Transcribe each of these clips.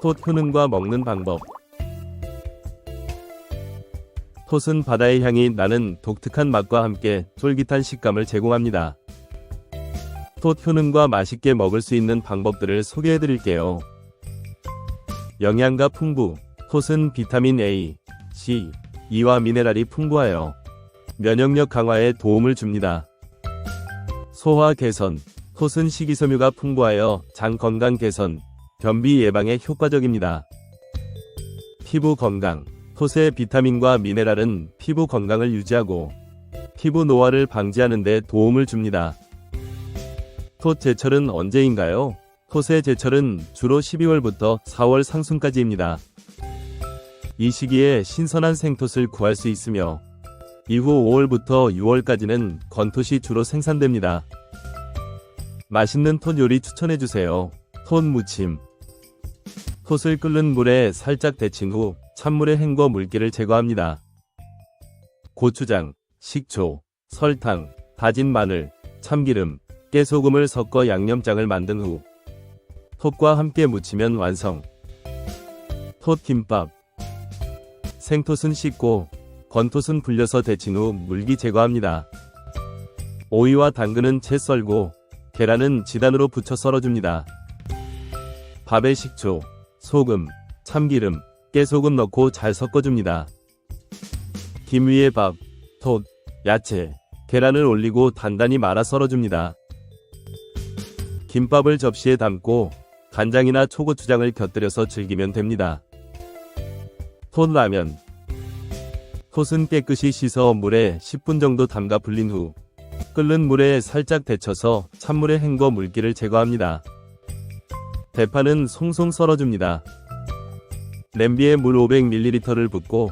톳 효능과 먹는 방법 톳은 바다의 향이 나는 독특한 맛과 함께 쫄깃한 식감을 제공합니다. 톳 효능과 맛있게 먹을 수 있는 방법들을 소개해 드릴게요. 영양가 풍부 톳은 비타민 A, C, E와 미네랄이 풍부하여 면역력 강화에 도움을 줍니다. 소화 개선 톳은 식이섬유가 풍부하여 장 건강 개선, 변비 예방에 효과적입니다. 피부 건강 톳의 비타민과 미네랄은 피부 건강을 유지하고 피부 노화를 방지하는 데 도움을 줍니다. 톳 제철은 언제인가요? 톳의 제철은 주로 12월부터 4월 상순까지입니다. 이 시기에 신선한 생톳을 구할 수 있으며 이후 5월부터 6월까지는 건톳이 주로 생산됩니다. 맛있는 톳 요리 추천해주세요. 톳 무침 톳을 끓는 물에 살짝 데친 후 찬물에 헹궈 물기를 제거합니다. 고추장, 식초, 설탕, 다진 마늘, 참기름, 깨소금을 섞어 양념장을 만든 후 톳과 함께 무치면 완성. 톳김밥 생톳은 씻고 건톳은 불려서 데친 후 물기 제거합니다. 오이와 당근은 채 썰고 계란은 지단으로 붙여 썰어줍니다. 밥에 식초, 소금, 참기름, 깨소금 넣고 잘 섞어줍니다. 김 위에 밥, 톳, 야채, 계란을 올리고 단단히 말아 썰어줍니다. 김밥을 접시에 담고 간장이나 초고추장을 곁들여서 즐기면 됩니다. 톳라면 톳은 깨끗이 씻어 물에 10분 정도 담가 불린 후 끓는 물에 살짝 데쳐서 찬물에 헹궈 물기를 제거합니다. 대파는 송송 썰어줍니다. 냄비에 물 500ml를 붓고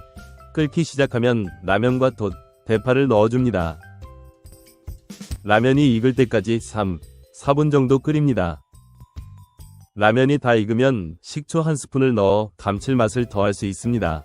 끓기 시작하면 라면과 톳, 대파를 넣어줍니다. 라면이 익을 때까지 3, 4분 정도 끓입니다. 라면이 다 익으면 식초 한 스푼을 넣어 감칠맛을 더할 수 있습니다.